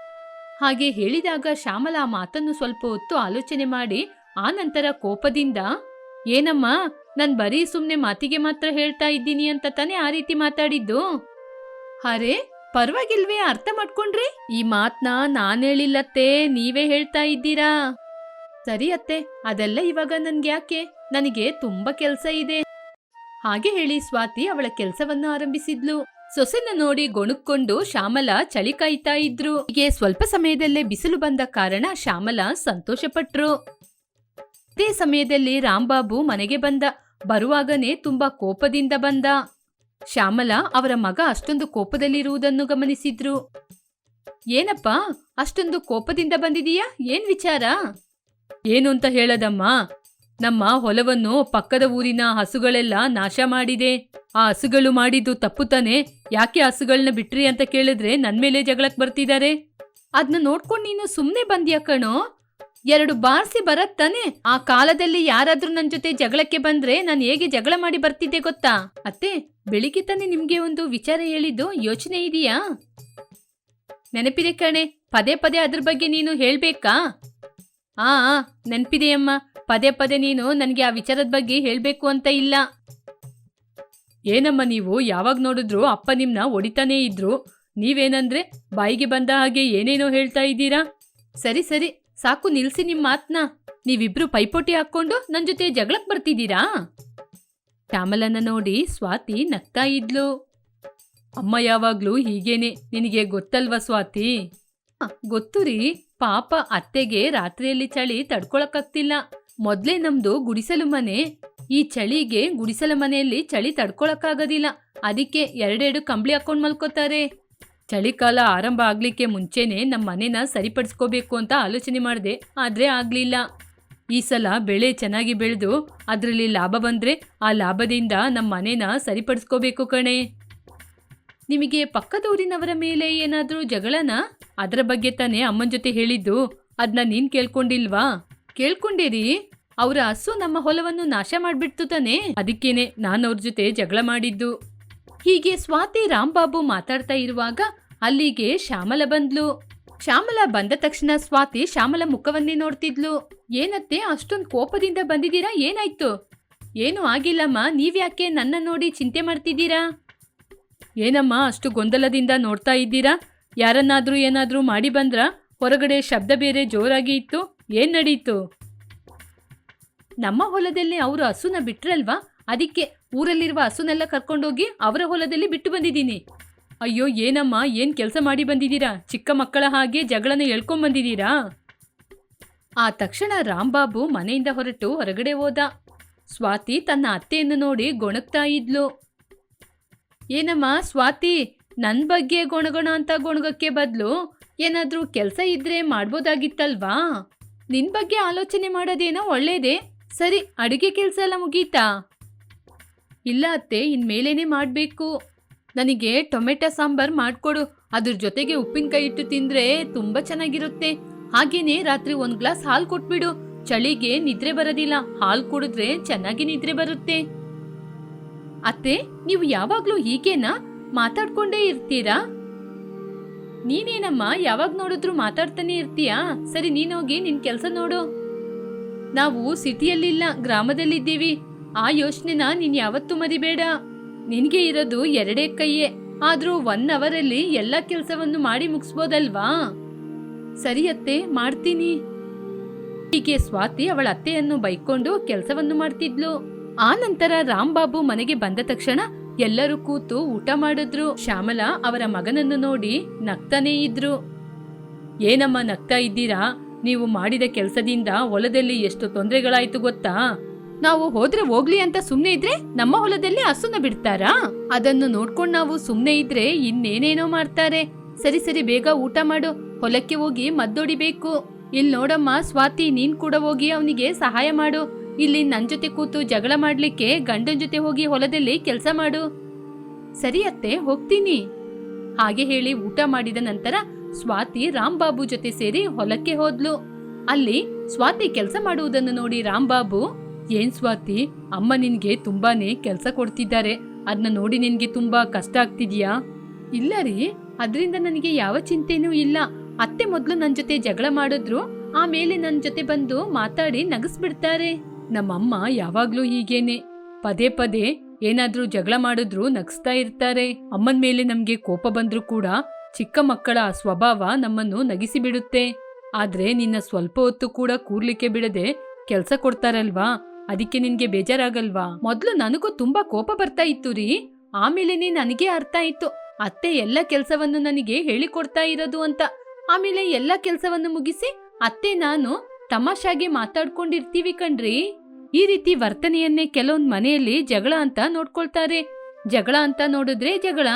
ಹಾಗೆ ಹೇಳಿದಾಗ ಶ್ಯಾಮಲ ಮಾತನ್ನು ಸ್ವಲ್ಪ ಹೊತ್ತು ಆಲೋಚನೆ ಮಾಡಿ, ಆ ನಂತರ ಕೋಪದಿಂದ, ಏನಮ್ಮ, ನಾನ್ ಬರೀ ಸುಮ್ನೆ ಮಾತಿಗೆ ಮಾತ್ರ ಹೇಳ್ತಾ ಇದ್ದೀನಿ ಅಂತ ತಾನೇ ಆ ರೀತಿ ಮಾತಾಡಿದ್ದು? ಅರೆ, ಪರವಾಗಿಲ್ವೇ, ಅರ್ಥ ಮಾಡ್ಕೊಂಡ್ರಿ. ಈ ಮಾತ್ನ ನಾನ್ ಹೇಳಿಲ್ಲತ್ತೆ, ನೀವೇ ಹೇಳ್ತಾ ಇದ್ದೀರಾ? ಸರಿ ಅತ್ತೆ, ಅದೆಲ್ಲ ಇವಾಗ ನನ್ಗೆ ಯಾಕೆ? ನನಗೆ ತುಂಬಾ ಕೆಲ್ಸ ಇದೆ. ಹಾಗೆ ಹೇಳಿ ಸ್ವಾತಿ ಅವಳ ಕೆಲಸವನ್ನು ಆರಂಭಿಸಿದ್ಲು. ಸೊಸೆನ ನೋಡಿ ಗೊಣುಕ್ಕೊಂಡು ಶ್ಯಾಮಲ ಚಳಿ ಕಾಯ್ತಾ ಇದ್ರು. ಹೀಗೆ ಸ್ವಲ್ಪ ಸಮಯದಲ್ಲೇ ಬಿಸಿಲು ಬಂದ ಕಾರಣ ಶ್ಯಾಮಲ ಸಂತೋಷಪಟ್ರು. ಅದೇ ಸಮಯದಲ್ಲಿ ರಾಂಬಾಬು ಮನೆಗೆ ಬಂದ. ಬರುವಾಗನೇ ತುಂಬಾ ಕೋಪದಿಂದ ಬಂದ. ಶ್ಯಾಮಲ ಅವರ ಮಗ ಅಷ್ಟೊಂದು ಕೋಪದಲ್ಲಿರುವುದನ್ನು ಗಮನಿಸಿದ್ರು. ಏನಪ್ಪ, ಅಷ್ಟೊಂದು ಕೋಪದಿಂದ ಬಂದಿದೀಯಾ? ಏನ್ ವಿಚಾರ? ಏನು ಅಂತ ಹೇಳದಮ್ಮ? ನಮ್ಮ ಹೊಲವನ್ನು ಪಕ್ಕದ ಊರಿನ ಹಸುಗಳೆಲ್ಲ ನಾಶ ಮಾಡಿದೆ. ಆ ಹಸುಗಳು ಮಾಡಿದ್ದು ತಪ್ಪು ತಾನೆ? ಯಾಕೆ ಹಸುಗಳನ್ನ ಬಿಟ್ರಿ ಅಂತ ಕೇಳಿದ್ರೆ ನನ್ ಮೇಲೆ ಜಗಳಕ್ ಬರ್ತಿದ್ದಾರೆ ಅದನ್ನ ನೋಡ್ಕೊಂಡು ನೀನು ಸುಮ್ನೆ ಬಂದ್ಯಾ ಕಣೋ? ಎರಡು ಬಾರ್ಸಿ ಬರತ್ತಾನೆ ಆ ಕಾಲದಲ್ಲಿ ಯಾರಾದ್ರೂ ನನ್ನ ಜೊತೆ ಜಗಳಕ್ಕೆ ಬಂದ್ರೆ ನಾನು ಹೇಗೆ ಜಗಳ ಮಾಡಿ ಬರ್ತಿದ್ದೆ ಗೊತ್ತಾ? ಅತ್ತೆ, ಬೆಳಿಗ್ಗೆ ತಾನೆ ನಿಮ್ಗೆ ಒಂದು ವಿಚಾರ ಹೇಳಿದ್ದು ಯೋಚನೆ ಇದೆಯಾ? ನೆನಪಿದೆ ಕಣೆ. ಪದೇ ಪದೇ ಅದ್ರ ಬಗ್ಗೆ ನೀನು ಹೇಳ್ಬೇಕಾ? ಆ ನೆನ್ಪಿದೆಯಮ್ಮ ಪದೇ ಪದೇ ನೀನು ನನಗೆ ಆ ವಿಚಾರದ ಬಗ್ಗೆ ಹೇಳಬೇಕು ಅಂತ ಇಲ್ಲ. ಏನಮ್ಮ ನೀವು? ಯಾವಾಗ ನೋಡಿದ್ರು ಅಪ್ಪ ನಿಮ್ಮನ್ನ ಹೊಡಿತಾನೇ ಇದ್ರು. ನೀವೇನಂದ್ರೆ ಬಾಯಿಗೆ ಬಂದ ಹಾಗೆ ಏನೇನೋ ಹೇಳ್ತಾ ಇದ್ದೀರಾ? ಸರಿ ಸರಿ. ಸಾಕು, ನಿಲ್ಸಿ ನಿಮ್ಮ ಮಾತನ್ನ ನೀವಿಬ್ರು ಪೈಪೋಟಿ ಹಾಕೊಂಡು ನನ್ನ ಜೊತೆ ಜಗಳಕ್ಕೆ ಬರ್ತಿದ್ದೀರಾ? ಶ್ಯಾಮಲನ ನೋಡಿ ಸ್ವಾತಿ ನಗ್ತಾ ಇದ್ಲು. ಅಮ್ಮ ಯಾವಾಗ್ಲೂ ಹೀಗೇನೆ. ನಿನಗೆ ಗೊತ್ತಲ್ವಾ ಸ್ವಾತಿ? ಗೊತ್ತು ರೀ. ಪಾಪ ಅತ್ತೆಗೆ ರಾತ್ರಿಯಲ್ಲಿ ಚಳಿ ತಡ್ಕೊಳಕ್ಕಾಗ್ತಿಲ್ಲ. ಮೊದ್ಲೇ ನಮ್ದು ಗುಡಿಸಲು ಮನೆ. ಈ ಚಳಿಗೆ ಗುಡಿಸಲ ಮನೆಯಲ್ಲಿ ಚಳಿ ತಡ್ಕೊಳಕ್ಕಾಗೋದಿಲ್ಲ. ಅದಕ್ಕೆ ಎರಡೆರಡು ಕಂಬಳಿ ಹಾಕೊಂಡ್ ಮಲ್ಕೋತಾರೆ. ಚಳಿಕಾಲ ಆರಂಭ ಆಗ್ಲಿಕ್ಕೆ ಮುಂಚೆನೆ ನಮ್ಮ ಮನೇನ ಸರಿಪಡಿಸ್ಕೋಬೇಕು ಅಂತ ಆಲೋಚನೆ ಮಾಡಿದೆ. ಆದ್ರೆ ಆಗಲಿಲ್ಲ. ಈ ಸಲ ಬೆಳೆ ಚೆನ್ನಾಗಿ ಬೆಳೆದು ಅದರಲ್ಲಿ ಲಾಭ ಬಂದ್ರೆ ಆ ಲಾಭದಿಂದ ನಮ್ಮ ಮನೇನ ಸರಿಪಡಿಸ್ಕೋಬೇಕು ಕಣೆ. ನಿಮಗೆ ಪಕ್ಕದೂರಿನವರ ಮೇಲೆ ಏನಾದ್ರೂ ಜಗಳನ? ಅದರ ಬಗ್ಗೆ ತಾನೇ ಅಮ್ಮನ ಜೊತೆ ಹೇಳಿದ್ದು. ಅದನ್ನ ನೀನು ಕೇಳ್ಕೊಂಡಿಲ್ವಾ? ಕೇಳ್ಕೊಂಡಿರಿ, ಅವರ ಹಸು ನಮ್ಮ ಹೊಲವನ್ನು ನಾಶ ಮಾಡ್ಬಿಡ್ತು ತಾನೇ? ಅದಕ್ಕೇನೆ ನಾನು ಅವ್ರ ಜೊತೆ ಜಗಳ ಮಾಡಿದ್ದು. ಹೀಗೆ ಸ್ವಾತಿ ರಾಂಬಾಬು ಮಾತಾಡ್ತಾ ಇರುವಾಗ ಅಲ್ಲಿಗೆ ಶ್ಯಾಮಲ ಬಂದ್ಲು. ಶ್ಯಾಮಲ ಬಂದ ತಕ್ಷಣ ಸ್ವಾತಿ ಶ್ಯಾಮಲ ಮುಖವನ್ನೇ ನೋಡ್ತಿದ್ಲು. ಏನತ್ತೆ, ಅಷ್ಟೊಂದು ಕೋಪದಿಂದ ಬಂದಿದ್ದೀರಾ? ಏನಾಯ್ತು? ಏನು ಆಗಿಲ್ಲಮ್ಮ, ನೀವ್ಯಾಕೆ ನನ್ನ ನೋಡಿ ಚಿಂತೆ ಮಾಡ್ತಿದ್ದೀರಾ? ಏನಮ್ಮ, ಅಷ್ಟು ಗೊಂದಲದಿಂದ ನೋಡ್ತಾ ಇದ್ದೀರಾ? ಯಾರನ್ನಾದ್ರೂ ಏನಾದ್ರೂ ಮಾಡಿ ಬಂದ್ರ? ಹೊರಗಡೆ ಶಬ್ದ ಬೇರೆ ಜೋರಾಗಿ ಇತ್ತು. ಏನ್ ನಡೀತು? ನಮ್ಮ ಹೊಲದಲ್ಲಿ ಅವರು ಹಸುನ ಬಿಟ್ರಲ್ವಾ? ಅದಕ್ಕೆ ಊರಲ್ಲಿರುವ ಹಸುನೆಲ್ಲ ಕರ್ಕೊಂಡೋಗಿ ಅವರ ಹೊಲದಲ್ಲಿ ಬಿಟ್ಟು ಬಂದಿದ್ದೀನಿ. ಅಯ್ಯೋ, ಏನಮ್ಮ? ಏನ್ ಕೆಲಸ ಮಾಡಿ ಬಂದಿದ್ದೀರಾ? ಚಿಕ್ಕ ಮಕ್ಕಳ ಹಾಗೆ ಜಗಳನ ಎಳ್ಕೊಂಡು ಬಂದಿದ್ದೀರಾ? ಆ ತಕ್ಷಣ ರಾಂಬಾಬು ಮನೆಯಿಂದ ಹೊರಟು ಹೊರಗಡೆ ಹೋದ. ಸ್ವಾತಿ ತನ್ನ ಅತ್ತೆಯನ್ನು ನೋಡಿ ಗೊಣಗ್ತಾ ಇದ್ಲು. ಏನಮ್ಮ ಸ್ವಾತಿ? ನನ್ನ ಬಗ್ಗೆ ಗೊಣಗೋಣ ಅಂತ ಗೊಣಗಕ್ಕೆ ಬದಲು? ಏನಾದರೂ ಕೆಲಸ ಇದ್ರೆ ಮಾಡ್ಬೋದಾಗಿತ್ತಲ್ವಾ? ನಿನ್ ಬಗ್ಗೆ ಆಲೋಚನೆ ಮಾಡೋದೇನೋ ಒಳ್ಳೇದೇ? ಸರಿ, ಅಡುಗೆ ಕೆಲಸ ಎಲ್ಲ ಮುಗೀತಾ? ಇಲ್ಲ ಅತ್ತೆ, ಇನ್ಮೇಲೇನೆ ಮಾಡಬೇಕು. ನನಗೆ ಟೊಮೆಟೊ ಸಾಂಬಾರ್ ಮಾಡಿಕೊಡು. ಅದ್ರ ಜೊತೆಗೆ ಉಪ್ಪಿನಕಾಯಿ ಇಟ್ಟು ತಿಂದ್ರೆ ತುಂಬಾ ಚೆನ್ನಾಗಿರುತ್ತೆ. ಹಾಗೇನೆ ರಾತ್ರಿ ಒಂದು ಗ್ಲಾಸ್ ಹಾಲು ಕೊಟ್ಬಿಡು. ಚಳಿಗೆ ನಿದ್ರೆ ಬರೋದಿಲ್ಲ. ಹಾಲು ಕುಡಿದ್ರೆ ಚೆನ್ನಾಗಿ ನಿದ್ರೆ ಬರುತ್ತೆ. ಅತ್ತೆ, ನೀವು ಯಾವಾಗಲೂ ಹೀಗೇನಾ? ಮಾತಾಡ್ಕೊಂಡೇ ಇರ್ತೀರಾ? ನೀನೇನಮ್ಮ, ಯಾವಾಗ ನೋಡಿದ್ರು ಮಾತಾಡ್ತಾನೆ ಇರ್ತೀಯಾ? ಸರಿ ನೀನೋಗಿ ನಿನ್ ಕೆಲ್ಸ ನೋಡು. ನಾವು ಸಿಟಿಯಲ್ಲಿಲ್ಲ, ಗ್ರಾಮದಲ್ಲಿದ್ದೀವಿ. ಆ ಯೋಚನೆನ ನೀನ್ ಯಾವತ್ತೂ ಮರಿಬೇಡ. ನಿನ್ಗೆ ಇರೋದು ಎರಡೇ ಕೈಯೇ. ಆದ್ರೂ ಒನ್ ಅವರಲ್ಲಿ ಎಲ್ಲ ಕೆಲ್ಸವನ್ನು ಮಾಡಿ ಮುಗಿಸ್ಬೋದಲ್ವಾ? ಸರಿ ಅತ್ತೆ, ಮಾಡ್ತೀನಿ. ಹೀಗೆ ಸ್ವಾತಿ ಅವಳ ಅತ್ತೆಯನ್ನು ಬೈಕೊಂಡು ಕೆಲಸವನ್ನು ಮಾಡ್ತಿದ್ಲು. ಆ ನಂತರ ಬಾಬು ಮನೆಗೆ ಬಂದ ತಕ್ಷಣ ಎಲ್ಲರೂ ಕೂತು ಊಟ ಮಾಡಿದ್ರು. ಶ್ಯಾಮಲಾ ಅವರ ಮಗನನ್ನು ನೋಡಿ ನಗ್ತಾನೇ ಇದ್ರು. ಏನಮ್ಮ ನಗ್ತಾ ಇದ್ದೀರಾ? ನೀವು ಮಾಡಿದ ಕೆಲಸದಿಂದ ಹೊಲದಲ್ಲಿ ಎಷ್ಟು ತೊಂದರೆಗಳಾಯ್ತು ಗೊತ್ತಾ? ನಾವು ಹೋದ್ರೆ ಹೋಗ್ಲಿ ಅಂತ ಸುಮ್ನೆ ಇದ್ರೆ ನಮ್ಮ ಹೊಲದಲ್ಲಿ ಹಸುನ ಬಿಡ್ತಾರಾ? ಅದನ್ನು ನೋಡ್ಕೊಂಡು ನಾವು ಸುಮ್ನೆ ಇದ್ರೆ ಇನ್ನೇನೇನೋ ಮಾಡ್ತಾರೆ. ಸರಿ ಸರಿ, ಬೇಗ ಊಟ ಮಾಡು. ಹೊಲಕ್ಕೆ ಹೋಗಿ ಮದ್ದೊಡಿಬೇಕು. ಇಲ್ ನೋಡಮ್ಮ, ಸ್ವಾತಿ ನೀನ್ ಕೂಡ ಹೋಗಿ ಅವನಿಗೆ ಸಹಾಯ ಮಾಡು. ಇಲ್ಲಿ ನನ್ ಜೊತೆ ಕೂತು ಜಗಳ ಮಾಡ್ಲಿಕ್ಕೆ ಗಂಡನ್ ಜೊತೆ ಹೋಗಿ ಹೊಲದಲ್ಲಿ ಕೆಲಸ ಮಾಡು. ಸರಿ ಅತ್ತೆ, ಹೋಗ್ತೀನಿ. ಹಾಗೆ ಹೇಳಿ ಊಟ ಮಾಡಿದ ನಂತರ ಸ್ವಾತಿ ರಾಂಬಾಬು ಜೊತೆ ಸೇರಿ ಹೊಲಕ್ಕೆ ಹೋದ್ಲು. ಅಲ್ಲಿ ಸ್ವಾತಿ ಕೆಲಸ ಮಾಡುವುದನ್ನು ನೋಡಿ ರಾಂಬಾಬು ಏನ್ ಸ್ವಾತಿ, ಅಮ್ಮ ನಿನ್ಗೆ ತುಂಬಾನೇ ಕೆಲಸ ಕೊಡ್ತಿದ್ದಾರೆ. ಅದನ್ನ ನೋಡಿ ನಿನ್ಗೆ ತುಂಬಾ ಕಷ್ಟ ಆಗ್ತಿದ್ಯಾ? ಇಲ್ಲ ರೀ, ಅದರಿಂದ ನನಗೆ ಯಾವ ಚಿಂತೆನೂ ಇಲ್ಲ. ಅತ್ತೆ ಮೊದಲು ನನ್ನ ಜೊತೆ ಜಗಳ ಮಾಡಿದ್ರು, ಆಮೇಲೆ ನನ್ನ ಜೊತೆ ಬಂದು ಮಾತಾಡಿ ನಗಸ್ಬಿಡ್ತಾರೆ. ನಮ್ಮಮ್ಮ ಯಾವಾಗ್ಲೂ ಹೀಗೇನೆ. ಪದೇ ಪದೇ ಏನಾದ್ರೂ ಜಗಳ ಮಾಡಿದ್ರು ನಗಿಸ್ತಾ ಇರ್ತಾರೆ. ಅಮ್ಮನ ಮೇಲೆ ನಮ್ಗೆ ಕೋಪ ಬಂದ್ರೂ ಕೂಡ ಚಿಕ್ಕ ಮಕ್ಕಳ ಸ್ವಭಾವ ನಮ್ಮನ್ನು ನಗಿಸಿ ಬಿಡುತ್ತೆ ಆದ್ರೆ ನಿನ್ನ ಸ್ವಲ್ಪ ಹೊತ್ತು ಕೂಡ ಕೂರ್ಲಿಕ್ಕೆ ಬಿಡದೆ ಕೆಲ್ಸ ಕೊಡ್ತಾರಲ್ವಾ? ಅದಕ್ಕೆ ನಿನ್ಗೆ ಬೇಜಾರಾಗಲ್ವಾ? ಮೊದ್ಲು ನನಗೂ ತುಂಬಾ ಕೋಪ ಬರ್ತಾ ಇತ್ತು ರೀ. ಆಮೇಲೆನೆ ನನಗೆ ಅರ್ಥ ಆಯ್ತು. ಅತ್ತೆ ಎಲ್ಲ ಕೆಲ್ಸವನ್ನು ನನಗೆ ಹೇಳಿಕೊಡ್ತಾ ಇರೋದು ಅಂತ. ಆಮೇಲೆ ಎಲ್ಲ ಕೆಲ್ಸವನ್ನು ಮುಗಿಸಿ ಅತ್ತೆ ನಾನು ತಮಾಷಾಗೆ ಮಾತಾಡ್ಕೊಂಡಿರ್ತೀವಿ ಕಣ್ರಿ. ಈ ರೀತಿ ವರ್ತನೆಯನ್ನೇ ಕೆಲವೊಂದು ಮನೆಯಲ್ಲಿ ಜಗಳ ಅಂತ ನೋಡ್ಕೊಳ್ತಾರೆ. ಜಗಳ ಅಂತ ನೋಡಿದ್ರೆ ಜಗಳ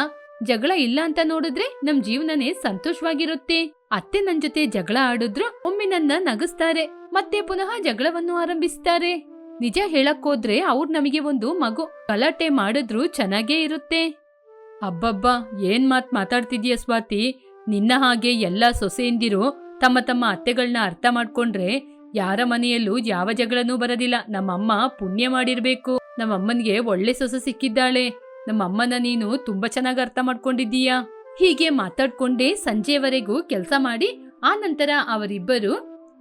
ಜಗಳ ಇಲ್ಲ ಅಂತ ನೋಡಿದ್ರೆ ನಮ್ ಜೀವನನೇ ಸಂತೋಷವಾಗಿರುತ್ತೆ. ಅತ್ತೆ ನನ್ ಜೊತೆ ಜಗಳ ಆಡಿದ್ರು ಒಮ್ಮೆ ನನ್ನ ನಗಿಸ್ತಾರೆ, ಮತ್ತೆ ಪುನಃ ಜಗಳವನ್ನು ಆರಂಭಿಸ್ತಾರೆ. ನಿಜ ಹೇಳಕ್ಕೋದ್ರೆ ಅವ್ರು ನಮಗೆ ಒಂದು ಮಗು ಗಲಾಟೆ ಮಾಡಿದ್ರು ಚೆನ್ನಾಗೇ ಇರುತ್ತೆ. ಅಬ್ಬಬ್ಬಾ, ಏನ್ ಮಾತ್ ಮಾತಾಡ್ತಿದ್ಯ ಸ್ವಾತಿ? ನಿನ್ನ ಹಾಗೆ ಎಲ್ಲ ಸೊಸೆಯಿಂದಿರು ತಮ್ಮ ತಮ್ಮ ಅತ್ತೆಗಳನ್ನ ಅರ್ಥ ಮಾಡ್ಕೊಂಡ್ರೆ ಯಾರ ಮನೆಯಲ್ಲೂ ಯಾವ ಜಗಳನೂ ಬರದಿಲ್ಲ. ನಮ್ಮಮ್ಮ ಪುಣ್ಯ ಮಾಡಿರ್ಬೇಕು. ನಮ್ಮಮ್ಮನ್ಗೆ ಒಳ್ಳೆ ಸೊಸೆ ಸಿಕ್ಕಿದ್ದಾಳೆ. ನಮ್ಮಮ್ಮನ ನೀನು ತುಂಬಾ ಚೆನ್ನಾಗಿ ಅರ್ಥ ಮಾಡ್ಕೊಂಡಿದ್ದೀಯಾ? ಹೀಗೆ ಮಾತಾಡ್ಕೊಂಡೇ ಸಂಜೆವರೆಗೂ ಕೆಲಸ ಮಾಡಿ, ಆ ನಂತರ ಅವರಿಬ್ಬರು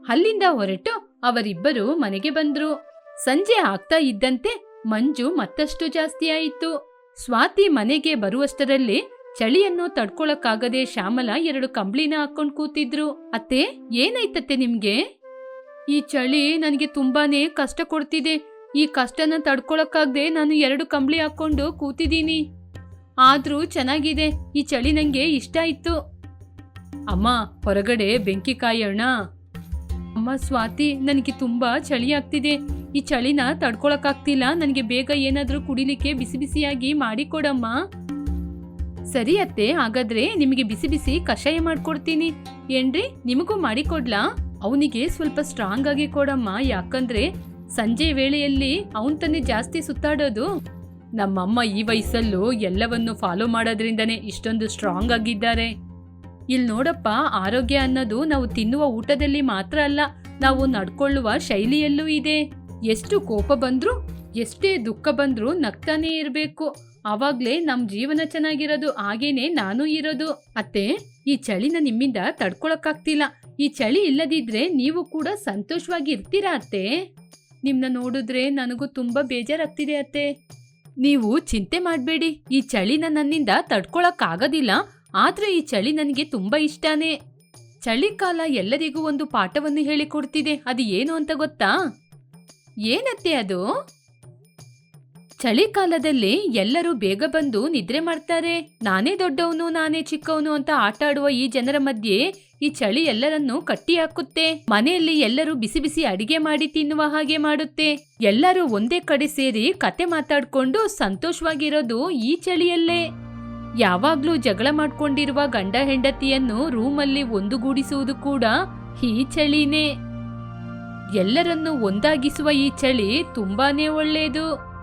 ಅಲ್ಲಿಂದ ಹೊರಟು ಅವರಿಬ್ಬರು ಮನೆಗೆ ಬಂದ್ರು. ಸಂಜೆ ಆಗ್ತಾ ಇದ್ದಂತೆ ಮಂಜು ಮತ್ತಷ್ಟು ಜಾಸ್ತಿ ಆಯಿತು. ಸ್ವಾತಿ ಮನೆಗೆ ಬರುವಷ್ಟರಲ್ಲಿ ಚಳಿಯನ್ನು ತಡ್ಕೊಳಕ್ಕಾಗದೆ ಶ್ಯಾಮಲ ಎರಡು ಕಂಬ್ಳಿನ ಹಾಕೊಂಡ್ ಕೂತಿದ್ರು. ಅತ್ತೆ, ಏನಾಯ್ತತ್ತೆ ನಿಮ್ಗೆ? ಈ ಚಳಿ ನನಗೆ ತುಂಬಾನೇ ಕಷ್ಟ ಕೊಡ್ತಿದೆ. ಈ ಕಷ್ಟನ ತಡ್ಕೊಳಕ್ಕಾಗದೆ ನಾನು ಎರಡು ಕಂಬಳಿ ಹಾಕೊಂಡು ಕೂತಿದ್ದೀನಿ. ಆದ್ರೂ ಚೆನ್ನಾಗಿದೆ. ಈ ಚಳಿ ನಂಗೆ ಇಷ್ಟ ಇತ್ತು. ಅಮ್ಮ, ಹೊರಗಡೆ ಬೆಂಕಿ ಕಾಯೋಣ. ಅಮ್ಮ, ಸ್ವಾತಿ, ನನಗೆ ತುಂಬಾ ಚಳಿ ಆಗ್ತಿದೆ. ಈ ಚಳಿನ ತಡ್ಕೊಳಕ್ಕಾಗ್ತಿಲ್ಲ. ನನಗೆ ಬೇಗ ಏನಾದರೂ ಕುಡಿಲಿಕ್ಕೆ ಬಿಸಿ ಬಿಸಿಯಾಗಿ ಮಾಡಿಕೊಡಮ್ಮ. ಸರಿ ಅತ್ತೆ, ಹಾಗಾದ್ರೆ ನಿಮಗೆ ಬಿಸಿ ಬಿಸಿ ಕಷಾಯ ಮಾಡ್ಕೊಡ್ತೀನಿ. ಏನ್ರಿ? ನಿಮಗೂ ಮಾಡಿಕೊಡ್ಲಾ? ಅವನಿಗೆ ಸ್ವಲ್ಪ ಸ್ಟ್ರಾಂಗ್ ಆಗಿ ಕೊಡಮ್ಮ. ಯಾಕಂದ್ರೆ ಸಂಜೆ ವೇಳೆಯಲ್ಲಿ ಅವನ್ ತಾನೇ ಜಾಸ್ತಿ ಸುತ್ತಾಡೋದು. ನಮ್ಮಮ್ಮ ಈ ವಯಸ್ಸಲ್ಲೂ ಎಲ್ಲವನ್ನು ಫಾಲೋ ಮಾಡೋದ್ರಿಂದನೇ ಇಷ್ಟೊಂದು ಸ್ಟ್ರಾಂಗ್ ಆಗಿದ್ದಾರೆ. ಇಲ್ಲಿ ನೋಡಪ್ಪ, ಆರೋಗ್ಯ ಅನ್ನೋದು ನಾವು ತಿನ್ನುವ ಊಟದಲ್ಲಿ ಮಾತ್ರ ಅಲ್ಲ, ನಾವು ನಡ್ಕೊಳ್ಳುವ ಶೈಲಿಯಲ್ಲೂ ಇದೆ. ಎಷ್ಟು ಕೋಪ ಬಂದ್ರು, ಎಷ್ಟೇ ದುಃಖ ಬಂದ್ರು ನಗ್ತಾನೇ ಇರಬೇಕು. ಆವಾಗ್ಲೇ ನಮ್ ಜೀವನ ಚೆನ್ನಾಗಿರೋದು ಹಾಗೇನೆ ನಾನು ಇರೋದು. ಅತ್ತೆ, ಈ ಚಳಿನ ನಿಮ್ಮಿಂದ ತಡ್ಕೊಳಕ್ಕಾಗ್ತಿಲ್ಲ. ಈ ಚಳಿ ಇಲ್ಲದಿದ್ರೆ ನೀವು ಕೂಡ ಸಂತೋಷವಾಗಿ ಇರ್ತೀರಾ ಅತ್ತೆ? ನಿಮ್ನ ನೋಡಿದ್ರೆ ನನಗೂ ತುಂಬಾ ಬೇಜಾರಾಗ್ತಿದೆ ಅತ್ತೆ. ನೀವು ಚಿಂತೆ ಮಾಡಬೇಡಿ. ಈ ಚಳಿನ ನನ್ನಿಂದ ತಡ್ಕೊಳಕ್ಕಾಗೋದಿಲ್ಲ. ಆದ್ರೆ ಈ ಚಳಿ ನನಗೆ ತುಂಬಾ ಇಷ್ಟನೇ. ಚಳಿಕಾಲ ಎಲ್ಲರಿಗೂ ಒಂದು ಪಾಠವನ್ನು ಹೇಳಿಕೊಡ್ತಿದೆ. ಅದು ಏನು ಅಂತ ಗೊತ್ತಾ? ಏನತ್ತೆ ಅದು? ಚಳಿಗಾಲದಲ್ಲಿ ಎಲ್ಲರೂ ಬೇಗ ಬಂದು ನಿದ್ರೆ ಮಾಡ್ತಾರೆ. ನಾನೇ ದೊಡ್ಡವನು, ನಾನೇ ಚಿಕ್ಕವನು ಅಂತ ಆಟ ಈ ಜನರ ಮಧ್ಯೆ ಈ ಚಳಿ ಎಲ್ಲರನ್ನೂ ಕಟ್ಟಿ ಹಾಕುತ್ತೆ ಮನೆಯಲ್ಲಿ ಎಲ್ಲರೂ ಬಿಸಿ ಬಿಸಿ ಅಡಿಗೆ ಮಾಡಿ ತಿನ್ನುವ ಹಾಗೆ ಮಾಡುತ್ತೆ. ಎಲ್ಲರೂ ಒಂದೇ ಕಡೆ ಸೇರಿ ಕತೆ ಮಾತಾಡ್ಕೊಂಡು ಸಂತೋಷವಾಗಿರೋದು ಈ ಚಳಿಯಲ್ಲೇ. ಯಾವಾಗ್ಲೂ ಜಗಳ ಮಾಡ್ಕೊಂಡಿರುವ ಗಂಡ ಹೆಂಡತಿಯನ್ನು ರೂಮಲ್ಲಿ ಒಂದುಗೂಡಿಸುವುದು ಕೂಡ ಈ ಚಳಿನೇ. ಎಲ್ಲರನ್ನೂ ಒಂದಾಗಿಸುವ ಈ ಚಳಿ ತುಂಬಾನೇ ಒಳ್ಳೆಯದು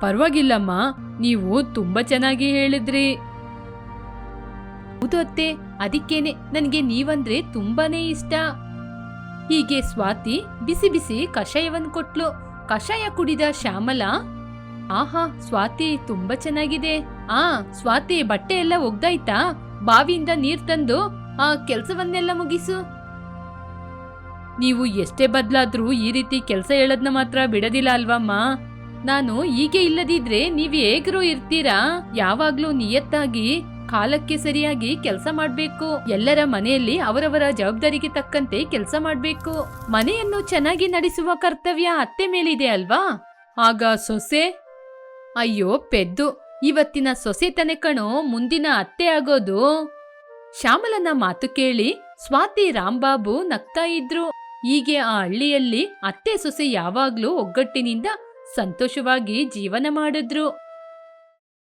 ಪರವಾಗಿಲ್ಲಮ್ಮ, ನೀವು ತುಂಬಾ ಚೆನ್ನಾಗಿ ಹೇಳಿದ್ರಿ. ಹೌದು ಅತ್ತೆ, ಅದಕ್ಕೇನೆ ನನಗೆ ನೀವಂದ್ರೆ ತುಂಬಾನೇ ಇಷ್ಟ. ಹೀಗೆ ಸ್ವಾತಿ ಬಿಸಿ ಬಿಸಿ ಕಷಾಯವನ್ ಕೊಟ್ಲು. ಕಷಾಯ ಕುಡಿದ ಶ್ಯಾಮಲ, ಆಹಾ, ಸ್ವಾತಿ ತುಂಬಾ ಚೆನ್ನಾಗಿದೆ. ಆ, ಸ್ವಾತಿ ಬಟ್ಟೆ ಎಲ್ಲ ಒಗ್ದಾಯ್ತಾ? ಬಾವಿಯಿಂದ ನೀರ್ ತಂದು ಆ ಕೆಲಸವನ್ನೆಲ್ಲ ಮುಗಿಸು. ನೀವು ಎಷ್ಟೇ ಬದ್ಲಾದ್ರೂ ಈ ರೀತಿ ಕೆಲಸ ಹೇಳದ್ನ ಮಾತ್ರ ಬಿಡದಿಲ್ಲ ಅಲ್ವಮ್ಮ. ನಾನು ಹೀಗೆ ಇಲ್ಲದಿದ್ರೆ ನೀವ್ ಹೇಗ್ರೂ ಇರ್ತೀರಾ? ಯಾವಾಗ್ಲೂ ನಿಯತ್ತಾಗಿ, ಕಾಲಕ್ಕೆ ಸರಿಯಾಗಿ ಕೆಲಸ ಮಾಡಬೇಕು. ಎಲ್ಲರ ಮನೆಯಲ್ಲಿ ಅವರವರ ಜವಾಬ್ದಾರಿಗೆ ತಕ್ಕಂತೆ ಕೆಲಸ ಮಾಡಬೇಕು. ಮನೆಯನ್ನು ಚೆನ್ನಾಗಿ ನಡೆಸುವ ಕರ್ತವ್ಯ ಅತ್ತೆ ಮೇಲಿದೆ ಅಲ್ವಾ? ಆಗ ಸೊಸೆ, ಅಯ್ಯೋ ಪೆದ್ದು, ಇವತ್ತಿನ ಸೊಸೆ ಕಣೋ, ಮುಂದಿನ ಅತ್ತೆ ಆಗೋದು. ಶ್ಯಾಮಲನ ಮಾತು ಕೇಳಿ ಸ್ವಾತಿ ರಾಮ್ಬಾಬು ನಗ್ತಾ ಇದ್ರು. ಹೀಗೆ ಆ ಹಳ್ಳಿಯಲ್ಲಿ ಅತ್ತೆ ಸೊಸೆ ಯಾವಾಗ್ಲೂ ಒಗ್ಗಟ್ಟಿನಿಂದ ಸಂತೋಷವಾಗಿ ಜೀವನ ಮಾಡಿದ್ರು.